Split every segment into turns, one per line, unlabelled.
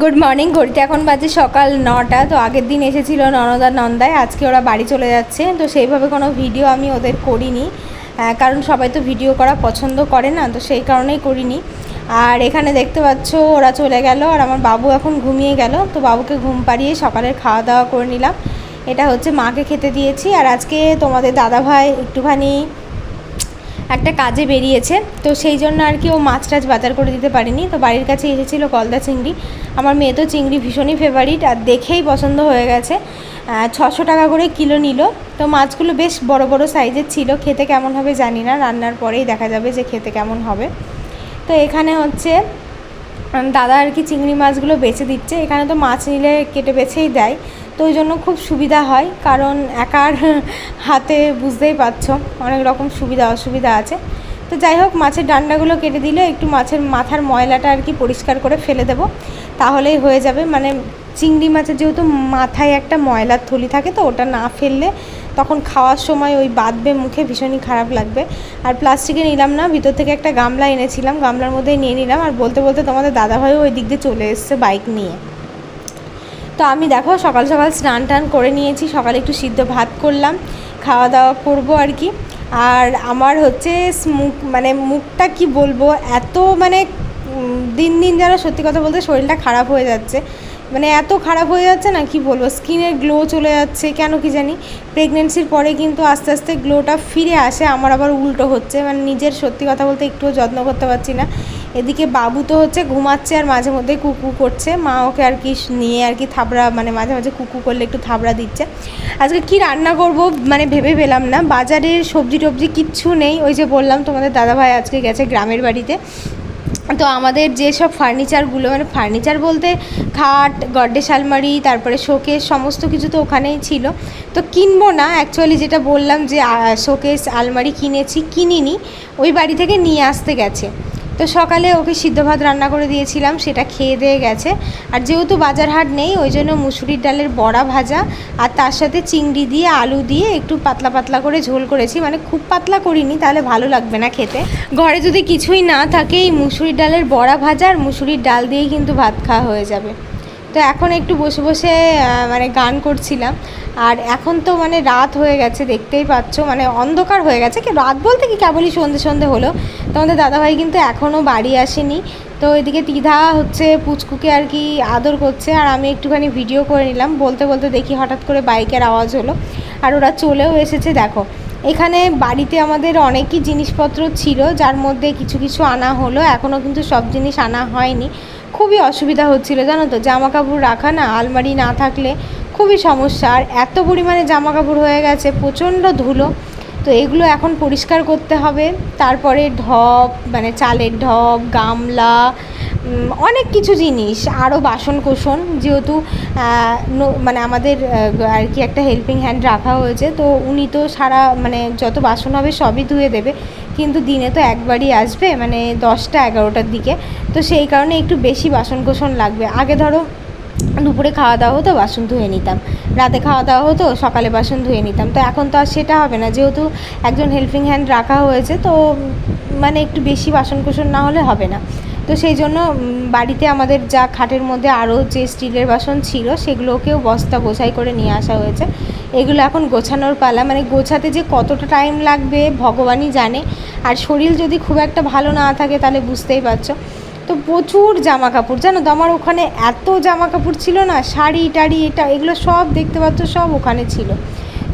Good morning ঘড়িতে এখন বাজে সকাল নটা, তো আগের দিন এসেছিল ননদা নন্দায় আজকে ওরা বাড়ি চলে যাচ্ছে, তো সেইভাবে কোনো ভিডিও আমি ওদের করিনি কারণ সবাই তো ভিডিও করা পছন্দ করে না, তো সেই কারণেই করিনি। আর এখানে দেখতে পাচ্ছ, ওরা চলে গেল, আর আমার বাবু এখন ঘুমিয়ে গেল, তো বাবুকে ঘুম পাড়িয়ে সকালের খাওয়া দাওয়া করে নিলাম। এটা হচ্ছে মাকে খেতে দিয়েছি, আর আজকে তোমাদের দাদাভাই একটুখানি একটা কাজে বেরিয়েছে। তো সেই জন্য আর কি ও মাছ টাছ বাজার করে দিতে পারেনি। তো বাড়ির কাছে এসেছিল গলদা চিংড়ি। আমার মেয়ে তো চিংড়ি ভীষণই ফেভারিট আর দেখেই পছন্দ হয়ে গেছে। ছশো টাকা করে কিলো নিল। তো মাছগুলো বেশ বড় বড় সাইজের ছিল। খেতে কেমন হবে জানি না। রান্নার পরেই দেখা যাবে যে খেতে কেমন হবে। তো এখানে হচ্ছে দাদা আর কি চিংড়ি মাছগুলো বেছে দিচ্ছে। এখানে তো মাছ নিলে কেটে বেছেই দেয়। তো ওই জন্য খুব সুবিধা হয়, কারণ একার হাতে বুঝতেই পারছ, অনেক রকম সুবিধা অসুবিধা আছে। তো যাই হোক, মাছের ডান্ডাগুলো কেটে দিলে একটু মাছের মাথার ময়লাটা আর কি পরিষ্কার করে ফেলে দেবো। তাহলেই হয়ে যাবে। মানে চিংড়ি মাছের যেহেতু মাথায় একটা ময়লার থলি থাকে তো, ওটা না ফেললে তখন খাওয়ার সময় ওই বাঁধবে মুখে ভীষণই খারাপ লাগবে। আর প্লাস্টিকে নিলাম না, ভিতর থেকে একটা গামলা এনেছিলাম, গামলার মধ্যে নিয়ে নিলাম, আর বলতে বলতে তোমাদের দাদাভাইও ওই দিক দিয়ে চলে এসছে বাইক নিয়ে। তো আমি দেখো সকাল সকাল স্নান টান করে নিয়েছি, সকালে একটু সিদ্ধ ভাত করলাম, খাওয়া দাওয়া করব আর কি। আর আমার হচ্ছে মুখ মানে মুখটা কি বলব, এত মানে দিন দিন যেন সত্যি কথা বলতে শরীরটা খারাপ হয়ে যাচ্ছে। মানে এত খারাপ হয়ে যাচ্ছে না, কি বলব? স্কিনের গ্লো চলে যাচ্ছে, কেন কি জানি? প্রেগনেন্সির পরে কিন্তু আস্তে আস্তে গ্লোটা ফিরে আসে, আমার আবার উল্টো হচ্ছে। মানে নিজের সত্যি কথা বলতে একটুও যত্ন করতে পারছি না। এদিকে বাবু তো হচ্ছে ঘুমাচ্ছে আর মাঝে মধ্যে কুকু করছে। মা ওকে আর কি নিয়ে আর কি থাবড়া মানে মাঝে মাঝে কুকু করলে একটু থাবড়া দিচ্ছে। আজকে কি রান্না করব মানে ভেবে পেলাম না। বাজারের সবজি টবজি কিচ্ছু নেই। ওই যে বললাম, তোমাদের দাদাভাই আজকে গেছে গ্রামের বাড়িতে। তো আমাদের যেসব ফার্নিচারগুলো মানে ফার্নিচার বলতে খাট গড্ডেস আলমারি তারপরে শোকেস, সমস্ত কিছু তো ওখানেই ছিল। তো কিনবো না অ্যাকচুয়ালি যেটা বললাম যে শোকেস, আলমারি কিনেছি, কিনিনি, ওই বাড়ি থেকে নিয়ে আসতে গেছে। তো সকালে ওকে সিদ্ধ ভাত রান্না করে দিয়েছিলাম, সেটা খেয়ে দিয়ে গেছে। আর যেহেতু বাজার হাট নেই, ওই জন্য মুসুরির ডালের বড়া ভাজা আর তার সাথে চিংড়ি দিয়ে, আলু দিয়ে একটু পাতলা পাতলা করে ঝোল করেছি। মানে খুব পাতলা করিনি, তাহলে ভালো লাগবে না খেতে। ঘরে যদি কিছুই না থাকে, এই মুসুরির ডালের বড়া ভাজা আর মুসুরির ডাল দিয়েই কিন্তু ভাত খাওয়া হয়ে যাবে। তো এখন একটু বসে বসে মানে গান করছিলাম। আর এখন তো মানে রাত হয়ে গেছে, দেখতেই পাচ্ছ। মানে অন্ধকার হয়ে গেছে। কি রাত বলতে কি কেবলই সন্ধে সন্ধে হলো। তোমাদের দাদাভাই কিন্তু এখনও বাড়ি আসেনি। তো এদিকে তিধা হচ্ছে পুচকুকে আর কি আদর করছে। আর আমি একটুখানি ভিডিও করে নিলাম। বলতে বলতে দেখি হঠাৎ করে বাইকের আওয়াজ হলো। আর ওরা চলেও এসেছে, দেখো। এখানে বাড়িতে আমাদের অনেকই জিনিসপত্র ছিল, যার মধ্যে কিছু কিছু আনা হলো। এখনও কিন্তু সব জিনিস আনা হয়নি। খুবই অসুবিধা হচ্ছিল, জানো তো? জামা কাপড় রাখা না, আলমারি না থাকলে খুবই সমস্যা। আর এত পরিমাণে জামা কাপড় হয়ে গেছে, প্রচণ্ড ধুলো। তো এগুলো এখন পরিষ্কার করতে হবে। তারপরে ঢপ মানে চালের ঢপ, গামলা অনেক কিছু জিনিস আরও বাসন কোসন যেহেতু মানে আমাদের আর কি একটা হেল্পিং হ্যান্ড রাখা হয়েছে, তো উনি তো সারা মানে যত বাসন হবে সবই ধুয়ে দেবে, কিন্তু দিনে তো একবারই আসবে মানে দশটা, এগারোটার দিকে, তো সেই কারণে একটু বেশি বাসন কোসন লাগবে। আগে ধরো, দুপুরে খাওয়া দাওয়া হতো, বাসন ধুয়ে নিতাম। রাতে খাওয়া দাওয়া হতো, সকালে বাসন ধুয়ে নিতাম। তো এখন তো আর সেটা হবে না, যেহেতু একজন হেল্পিং হ্যান্ড রাখা হয়েছে, তো মানে একটু বেশি বাসন কোসন না হলে হবে না। তো সেই জন্য বাড়িতে আমাদের যা খাটের মধ্যে আরও যে স্টিলের বাসন ছিল, সেগুলোকেও বস্তা বোঝাই করে নিয়ে আসা হয়েছে। এগুলো এখন গোছানোর পালা। মানে গোছাতে যে কতটা টাইম লাগবে, ভগবানই জানে। আর শরীর যদি খুব একটা ভালো না থাকে, তাহলে বুঝতেই পারছ। তো প্রচুর জামা কাপড় জানো তো, আমার ওখানে এত জামা কাপড় ছিল না শাড়ি টাড়ি এটা, এগুলো সব দেখতে পাচ্ছ, সব ওখানে ছিল।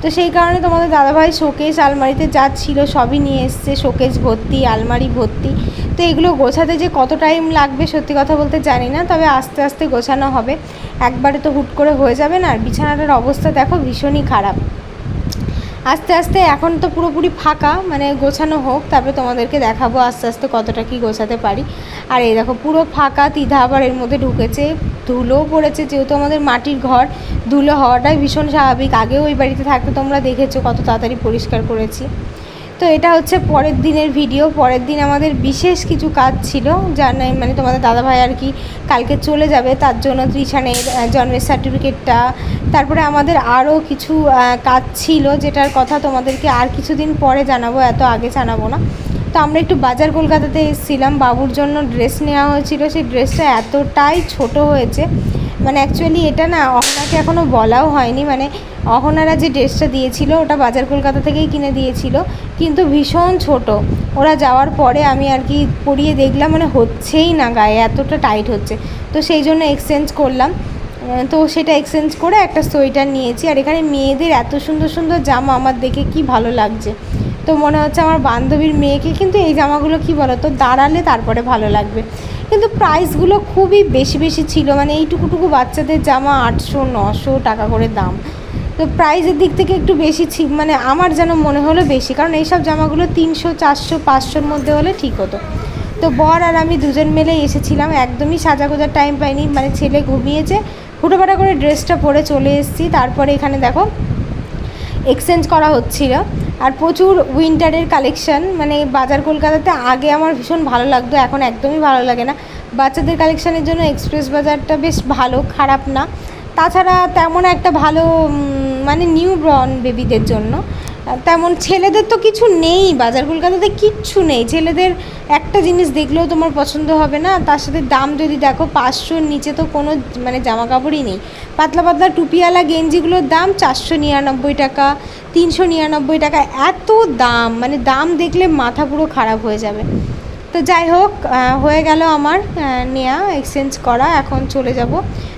তো সেই কারণে তোমাদের দাদাভাই শোকেস আলমারিতে যা ছিল সবই নিয়ে এসছে শোকেস ভর্তি, আলমারি ভর্তি। তো এগুলো গোছাতে যে কত টাইম লাগবে সত্যি কথা বলতে জানি না, তবে আস্তে আস্তে গোছানো হবে। একবারে তো হুট করে হয়ে যাবে না, আর বিছানাটার অবস্থা দেখো ভীষণই খারাপ। আস্তে আস্তে এখন তো পুরোপুরি ফাঁকা মানে গোছানো হোক, তারপরে তোমাদেরকে দেখাবো আস্তে আস্তে কতটা কি গোছাতে পারি। আর এই দেখো, পুরো ফাঁকা, তিধা আবার এর মধ্যে ঢুকেছে, ধুলোও পড়েছে, যেহেতু আমাদের মাটির ঘর, ধুলো হওয়াটাই ভীষণ স্বাভাবিক। আগেও ওই বাড়িতে থাকতে তোমরা দেখেছ, কত তাড়াতাড়ি পরিষ্কার করেছি। তো এটা হচ্ছে পরের দিনের ভিডিও পরের দিন আমাদের বিশেষ কিছু কাজ ছিল, যার মানে তোমাদের দাদাভাই আর কি কালকে চলে যাবে, তার জন্য ত্রিশানের জন্মের সার্টিফিকেটটা তারপরে আমাদের আরও কিছু কাজ ছিল, যেটার কথা তোমাদেরকে আর কিছুদিন পরে জানাব, এত আগে জানাব না। তো আমরা একটু বাজার কলকাতাতে এসেছিলাম, বাবুর জন্য ড্রেস নেওয়া হয়েছিল। সেই ড্রেসটা এতটাই ছোট হয়েছে মানে অ্যাকচুয়ালি এটা না অহনাকে এখনও বলাও হয়নি মানে অহনারা যে ড্রেসটা দিয়েছিল ওটা বাজার কলকাতা থেকেই কিনে দিয়েছিল, কিন্তু ভীষণ ছোট। ওরা যাওয়ার পরে আমি আর কি পরিয়ে দেখলাম মানে হচ্ছেই না গায়ে, এতটা টাইট হচ্ছে। তো সেই জন্য এক্সচেঞ্জ করলাম। তো সেটা এক্সচেঞ্জ করে একটা সোয়েটার নিয়েছি, আর এখানে মেয়েদের এত সুন্দর সুন্দর জামা আমার দেখে কি ভালো লাগছে। তো মনে হচ্ছে আমার বান্ধবীর মেয়েকে, কিন্তু এই জামাগুলো কি বলো তো দাঁড়ালে তারপরে ভালো লাগবে। কিন্তু প্রাইসগুলো খুবই বেশি বেশি ছিল। মানে এইটুকুটুকু বাচ্চাদের জামা আটশো, নশো টাকা করে দাম। তো প্রাইসের দিক থেকে একটু বেশি ছি মানে আমার যেন মনে হলো বেশি। কারণ এইসব জামাগুলো তিনশো, চারশো, পাঁচশোর মধ্যে হলে ঠিক হতো। তো বর আর আমি দুজন মিলে এসেছিলাম। একদমই সাজা গোজার টাইম পাইনি। মানে ছেলে ঘুমিয়েছে। হুটোপাটা করে ড্রেসটা পরে চলে এসেছি। তারপরে এখানে দেখো এক্সচেঞ্জ করা হচ্ছিল। আর প্রচুর উইন্টারের কালেকশন মানে বাজার কলকাতাতে আগে আমার ভীষণ ভালো লাগতো, এখন একদমই ভালো লাগে না। বাচ্চাদের কালেকশানের জন্য এক্সপ্রেস বাজারটা বেশ ভালো, খারাপ না। তাছাড়া তেমন একটা ভালো মানে নিউ ব্রন বেবিদের জন্য তেমন ছেলেদের তো কিছু নেই, বাজার কলকাতাতে কিচ্ছু নেই। ছেলেদের একটা জিনিস দেখলেও তোমার পছন্দ হবে না, তার সাথে দাম যদি দেখো, পাঁচশোর নিচে তো কোনো মানে জামা কাপড়ই নেই। পাতলা পাতলা টুপিওয়ালা গেঞ্জিগুলোর দাম চারশো নিরানব্বই টাকা তিনশো নিরানব্বই টাকা, এত দাম মানে দাম দেখলে মাথা পুরো খারাপ হয়ে যাবে। তো যাই হোক হয়ে গেল আমার নেয়া এক্সচেঞ্জ করা, এখন চলে যাব।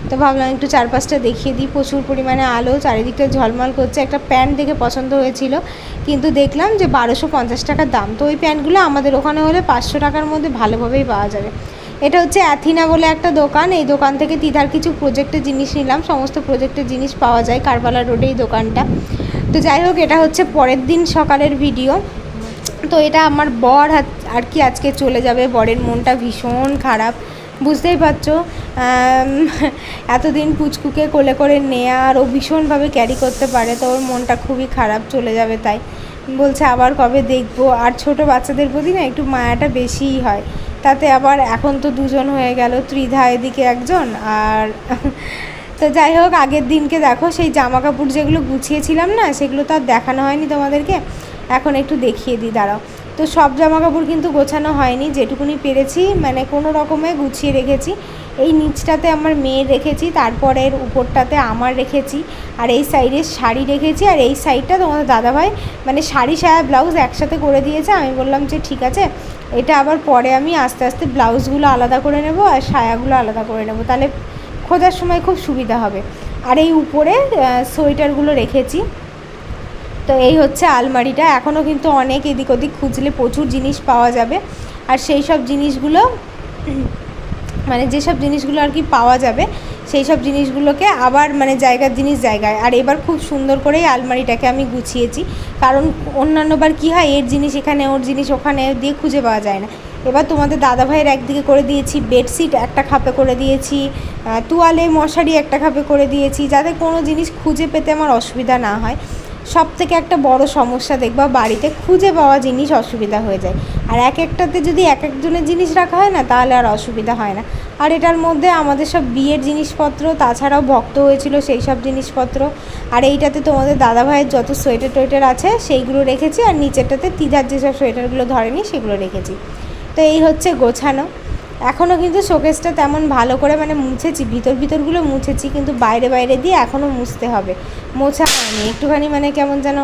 তো ভাবলাম একটু চারপাশটা দেখিয়ে দিই, প্রচুর পরিমাণে আলো, চারিদিকটা ঝলমল করছে। একটা প্যান্ট দেখে পছন্দ হয়েছিল, কিন্তু দেখলাম যে বারোশো পঞ্চাশ টাকার দাম। তো ওই প্যান্টগুলো আমাদের ওখানে হলে পাঁচশো টাকার মধ্যে ভালোভাবেই পাওয়া যাবে। এটা হচ্ছে অ্যাথিনা বলে একটা দোকান, এই দোকান থেকে তিধার কিছু প্রজেক্টের জিনিস নিলাম। সমস্ত প্রজেক্টের জিনিস পাওয়া যায় কারবালা রোডে এই দোকানটা। তো যাই হোক, এটা হচ্ছে পরের দিন সকালের ভিডিও তো এটা আমার বর আর কি আজকে চলে যাবে। বরের মনটা ভীষণ খারাপ। বুঝতেই পারছ এতদিন পুচকুকে কোলে করে নেয়া আর ও ভীষণভাবে ক্যারি করতে পারে, তো ওর মনটা খুবই খারাপ চলে যাবে তাই। বলছে, আবার কবে দেখব? আর ছোট বাচ্চাদের প্রতি না একটু মায়াটা বেশিই হয়। তাতে আবার এখন তো দুজন হয়ে গেল, ত্রিধা এদিকে একজন আর তো যাই হোক, আগের দিনকে দেখো, সেই জামা কাপড় যেগুলো গুছিয়েছিলাম না, সেগুলো তো আর দেখানো হয়নি তোমাদেরকে। এখন একটু দেখিয়ে দিই, দাঁড়াও। তো সব জামা কাপড় কিন্তু গোছানো হয়নি, যেটুকুনি পেরেছি মানে কোনো রকমে গুছিয়ে রেখেছি। এই নিচটাতে আমার মেয়ের রেখেছি তারপরের উপরটাতে আমার রেখেছি, আর এই সাইডে শাড়ি রেখেছি, আর এই সাইডটা তোমাদের দাদাভাই মানে শাড়ি সায়া ব্লাউজ একসাথে করে দিয়েছে। আমি বললাম যে ঠিক আছে, এটা আবার পরে আমি আস্তে আস্তে ব্লাউজগুলো আলাদা করে নেব, আর সায়াগুলো আলাদা করে নেব। তাহলে খোঁজার সময় খুব সুবিধা হবে। আর এই উপরে সোয়েটারগুলো রেখেছি। তো এই হচ্ছে আলমারিটা। এখনও কিন্তু অনেক এদিক ওদিক খুঁজলে প্রচুর জিনিস পাওয়া যাবে। আর সেই সব জিনিসগুলো মানে যেসব জিনিসগুলো আর কি পাওয়া যাবে, সেই সব জিনিসগুলোকে আবার মানে জায়গার জিনিস জায়গায়। আর এবার খুব সুন্দর করেই আলমারিটাকে আমি গুছিয়েছি। কারণ অন্যান্যবার কী হয়, এর জিনিস এখানে, ওর জিনিস ওখানে দিয়ে খুঁজে পাওয়া যায় না। এবার তোমাদের দাদা ভাইয়ের একদিকে করে দিয়েছি বেডশিট, একটা খাপে করে দিয়েছি তোয়ালে মশারি একটা খাপে করে দিয়েছি, যাতে কোনো জিনিস খুঁজে পেতে আমার অসুবিধা না হয়। সব থেকে একটা বড় সমস্যা দেখবা, বাড়িতে খুঁজে পাওয়া জিনিস অসুবিধা হয়ে যায়। আর এক একটাতে যদি এক একজনের জিনিস রাখা হয় না, তাহলে আর অসুবিধা হয় না। আর এটার মধ্যে আমাদের সব বিয়ের জিনিসপত্র, তাছাড়াও ভক্ত হয়েছিল সেই সব জিনিসপত্র। আর এইটাতে তোমাদের দাদা ভাইয়ের যত সোয়েটার টোয়েটার আছে, সেইগুলো রেখেছি। আর নিচেরটাতে তিধার যেসব সোয়েটারগুলো ধরেনি, সেগুলো রেখেছি। তো এই হচ্ছে গোছানো। এখনও কিন্তু শোকেসটা তেমন ভালো করে মানে মুছেছি, ভিতর ভিতরগুলো মুছেছি, কিন্তু বাইরে বাইরে দিয়ে এখনও মুছতে হবে। মোছা হয়নি, একটুখানি মানে কেমন যেন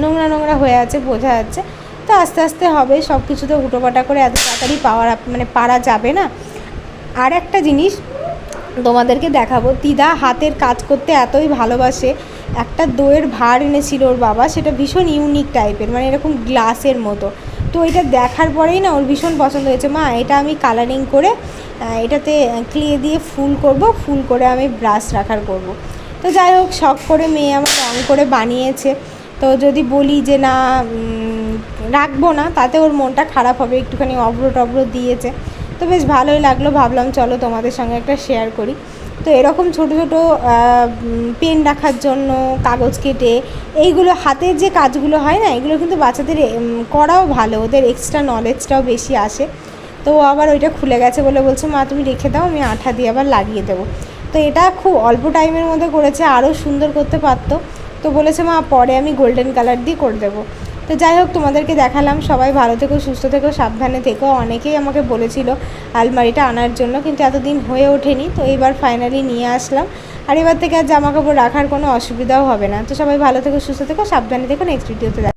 নোংরা নোংরা হয়ে আছে, বোঝা যাচ্ছে। তো আস্তে আস্তে হবে সব কিছু তো হুটোপাটা করে এত তাড়াতাড়ি পাওয়ার মানে পারা যাবে না। আর একটা জিনিস তোমাদেরকে দেখাবো দিদা হাতের কাজ করতে এতই ভালোবাসে। একটা দইয়ের ভার এনেছিল ওর বাবা, সেটা ভীষণ ইউনিক টাইপের মানে এরকম গ্লাসের মতো। তো এটা দেখার পরেই না ওর ভীষণ পছন্দ হয়েছে। মা, এটা আমি কালারিং করে এটাতে ক্লে দিয়ে ফুল করব, ফুল করে আমি ব্রাশ রাখার করব। তো যাই হোক, শখ করে মেয়ে আমার রং করে বানিয়েছে। তো যদি বলি যে না রাখব না, তাতে ওর মনটা খারাপ হবে, একটুখানি অব্র টব্র দিয়েছে। তো বেশ ভালোই লাগল, ভাবলাম চলো তোমাদের সঙ্গে একটা শেয়ার করি। তো এরকম ছোট ছোট পেন রাখার জন্য, কাগজ কেটে, এইগুলো হাতের যে কাজগুলো হয় না, এগুলো কিন্তু বাচ্চাদের করাও ভালো, ওদের এক্সট্রা নলেজটাও বেশি আসে। তো আবার ওইটা খুলে গেছে বলে বলছে, মা, তুমি রেখে দাও, আমি আঠা দিয়ে আবার লাগিয়ে দেবো। তো এটা খুব অল্প টাইমের মধ্যে করেছে আরও সুন্দর করতে পারতো। তো বলেছে, মা, পরে আমি গোল্ডেন কালার দিয়ে করে দেবো। তো যাই হোক, তোমাদেরকে দেখালাম। সবাই ভালো থেকো, সুস্থ থেকো, সাবধানে থেকো। অনেকেই আমাকে বলেছিল আলমারিটা আনার জন্য, কিন্তু এতদিন হয়ে ওঠেনি। তো এবার ফাইনালি নিয়ে আসলাম। আর এবার থেকে আর জামাকাপড় রাখার কোনো অসুবিধাও হবে না। তো সবাই ভালো থেকো, সুস্থ থেকো, সাবধানে থেকো। নেক্সট ভিডিওতে